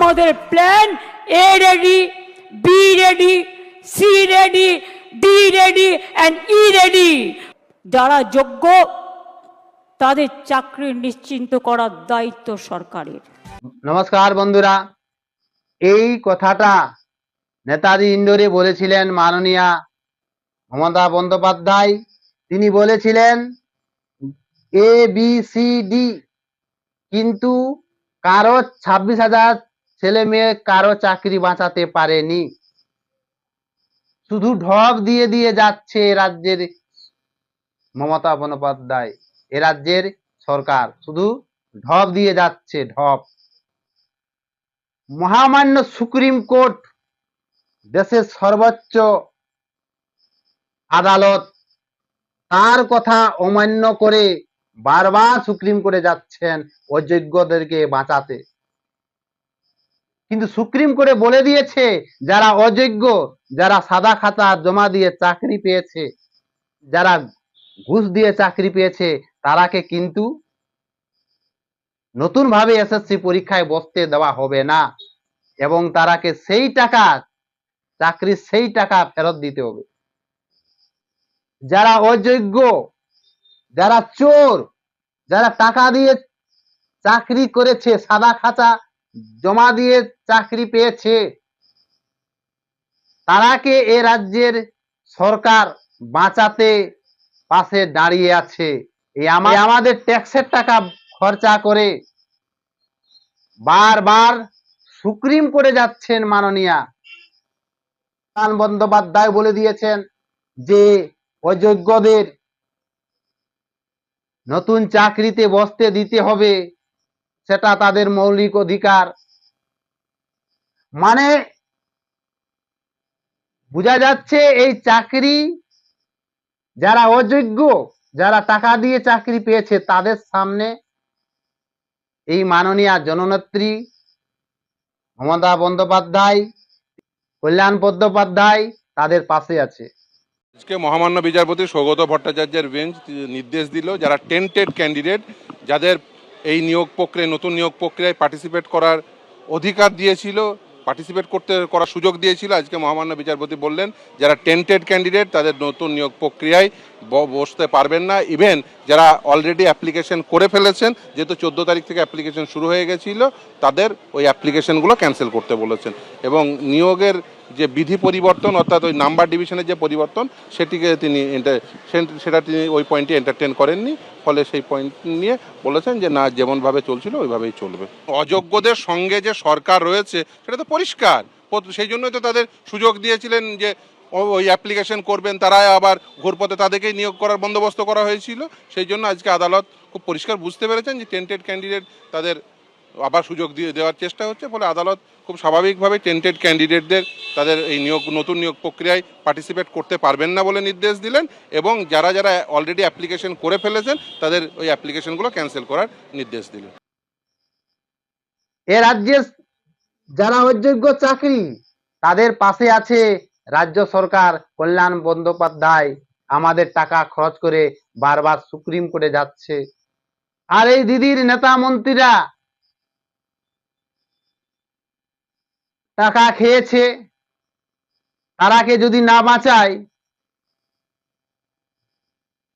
আমাদের plan A ready B ready C ready D ready and E ready যারা যোগ্য, তাদের চাকরি নিশ্চিন্ত করার দায়িত্ব সরকারের। নমস্কার বন্ধুরা। এই কথাটা নেতাজি ইন্দোরে বলেছিলেন মাননীয়া মমতা বন্দ্যোপাধ্যায়। তিনি বলেছিলেন এ বি সি ডি কিন্তু কারও ছাব্বিশ হাজার ছেলে মেয়ে কারও চাকরি বাঁচাতে পারেনি। শুধু ঢপ দিয়ে দিয়ে যাচ্ছে রাজ্যের মমতা বন্দ্যোপাধ্যায়, এ রাজ্যের সরকার। শুধু ঢপ দিয়ে যাচ্ছে ঢপ মহামান্য সুপ্রিম কোর্ট দেশের সর্বোচ্চ আদালত তার কথা অমান্য করে বারবার সুপ্রিম কোর্টে যাচ্ছেন অযোগ্যদেরকে বাঁচাতে। কিন্তু সুপ্রিম কোর্টে বলে দিয়েছে, যারা অযোগ্য, যারা সাদা খাতা জমা দিয়ে চাকরি পেয়েছে, যারা ঘুষ দিয়ে চাকরি পেয়েছে, তারাকে কিন্তু নতুন ভাবে এসএসসি পরীক্ষায় বসতে দেওয়া হবে না। এবং তারাকে সেই টাকা, চাকরির সেই টাকা ফেরত দিতে হবে। যারা অযোগ্য, যারা চোর, যারা টাকা দিয়ে চাকরি করেছে, সাদা খাতা জমা দিয়ে চাকরি পেয়েছে। তারাকে এ রাজ্যের সরকার বাঁচাতে পাশে দাঁড়িয়ে আছে। আমাদের ট্যাক্সের টাকা খরচা করে বারবার সুপ্রিম কোর্টে যাচ্ছেন মাননীয়া। প্রধান বন্দ্যোপাধ্যায় বলে দিয়েছেন যে, অযোগ্যদের নতুন চাকরিতে বসতে দিতে হবে। সেটা তাদের মৌলিক অধিকার। মানে বোঝা যাচ্ছে এই চাকরি যারা অযোগ্য, যারা টাকা দিয়ে চাকরি পেয়েছে, তাদের সামনে এই মাননীয় জননেত্রী মমতা বন্দ্যোপাধ্যায়, কল্যাণ বন্দ্যোপাধ্যায় তাদের পাশে আছে। আজকে মহামান্য বিচারপতি সৌগত ভট্টাচার্যের বেঞ্চ নির্দেশ দিল, যারা টেন্টেড ক্যান্ডিডেট যাদের এই নিয়োগ প্রক্রিয়ায় নতুন নিয়োগ প্রক্রিয়ায় পার্টিসিপেট করার অধিকার দিয়েছিল পার্টিসিপেট করতে, করার সুযোগ দিয়েছিল আজকে মহামান্য বিচারপতি বললেন, যারা টেন্টেড ক্যান্ডিডেট তাদের নতুন নিয়োগ প্রক্রিয়ায় বসতে পারবেন না। ইভেন যারা অলরেডি অ্যাপ্লিকেশন করে ফেলেছেন, যেহেতু চোদ্দ তারিখ থেকে অ্যাপ্লিকেশন শুরু হয়ে গেছিল, তাদের ওই অ্যাপ্লিকেশনগুলো ক্যান্সেল করতে বলেছেন। এবং নিয়োগের যে বিধি পরিবর্তন, অর্থাৎ ওই নাম্বার ডিভিশনের যে পরিবর্তন, সেটিকে তিনি সেটা তিনি ওই পয়েন্টে এন্টারটেন করেননি। ফলে সেই পয়েন্ট নিয়ে বলেছেন যে, না, যেমনভাবে চলছিল, ওইভাবেই চলবে। অযোগ্যদের সঙ্গে যে সরকার রয়েছে, সেটা তো পরিষ্কার। সেই জন্যই তো তাদের সুযোগ দিয়েছিলেন যে ওই অ্যাপ্লিকেশন করবেন তারাই আবার ঘুরপথে তাদেরকেই নিয়োগ করার বন্দোবস্ত করা হয়েছিল। সেই জন্য আজকে আদালত খুব পরিষ্কার বুঝতে পেরেছেন যে টেন্টেড ক্যান্ডিডেট তাদের আবার সুযোগ দিয়ে দেওয়ার চেষ্টা হচ্ছে, ফলে আদালত খুব স্বাভাবিকভাবে টেন্টেড ক্যান্ডিডেটদের তাদের এই নিয়োগ, নতুন নিয়োগ প্রক্রিয়ায় পার্টিসিপেট করতে পারবেন না বলে নির্দেশ দিলেন এবং যারা যারা অলরেডি অ্যাপ্লিকেশন করে ফেলেছেন, তাদের ওই অ্যাপ্লিকেশনগুলো ক্যান্সেল করার নির্দেশ দিলেন। এ রাজ্যের যারা অযোগ্য চাকরি, তাদের পাশে আছে রাজ্য সরকার, কল্যাণ বন্দ্যোপাধ্যায়। আমাদের টাকা খরচ করে বারবার সুপ্রিম কোর্টে যাচ্ছে। আর এই দিদির নেতা মন্ত্রীরা টাকা খেয়েছে, তারাকে যদি না বাঁচায়,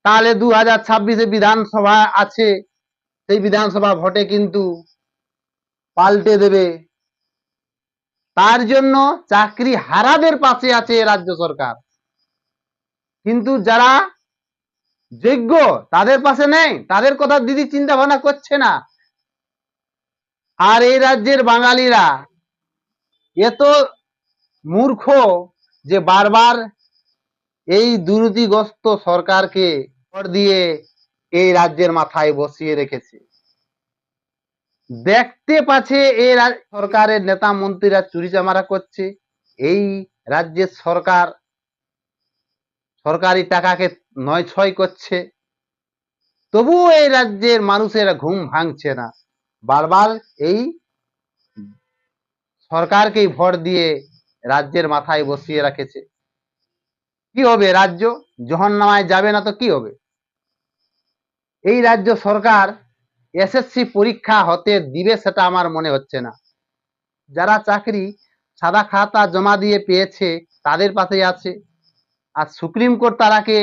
তাহলে দু হাজার ছাব্বিশে বিধানসভা আছে। সেই বিধানসভা ভোটে কিন্তু পাল্টে দেবে। তার জন্য চাকরি হারাদের পাশে আছে রাজ্য সরকার। কিন্তু যারা যোগ্য, তাদের পাশে নেই। তাদের কথা দিদি চিন্তা ভাবনা করছে না। আর এই রাজ্যের বাঙালিরা এত মূর্খ যে বারবার এই দুর্নীতিগ্রস্ত সরকারকে দিয়ে এই রাজ্যের মাথায় বসিয়ে রেখেছে। দেখতে পাচ্ছে এই সরকারের নেতা মন্ত্রীরা চুরি চামারা করছে। এই রাজ্যের সরকার সরকারি টাকাকে নয় ছয় করছে। তবুও এই রাজ্যের মানুষেরা ঘুম ভাঙছে না। বারবার এই সরকারকেই ভোট দিয়ে রাজ্যের মাথায় বসিয়ে রাখেছে। কি হবে রাজ্য? জহন্নামায় যাবে না তো কি হবে? এই রাজ্য সরকার এসএসসি পরীক্ষা হতে দিবে সেটা আমার মনে হচ্ছে না। যারা চাকরি সাদা খাতা জমা দিয়ে পেয়েছে, তাদের পাশে আছে। আর সুপ্রিম কোর্ট তারাকে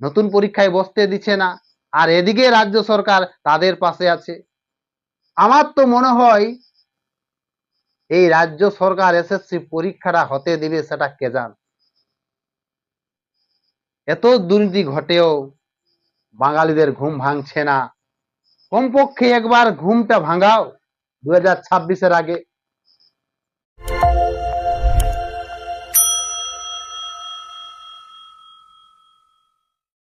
নতুন পরীক্ষায় বসতে দিচ্ছে না, আর এদিকে রাজ্য সরকার তাদের পাশে আছে। আমার তো মনে হয় এই রাজ্য সরকার এসএসসি পরীক্ষাটা হতে দিবে, সেটা কে জান? এত দুর্নীতি ঘটেও বাঙালিদের ঘুম ভাঙছে না। কমপক্ষে একবার ঘুমটা ভাঙাও। দু হাজার ছাব্বিশের আগে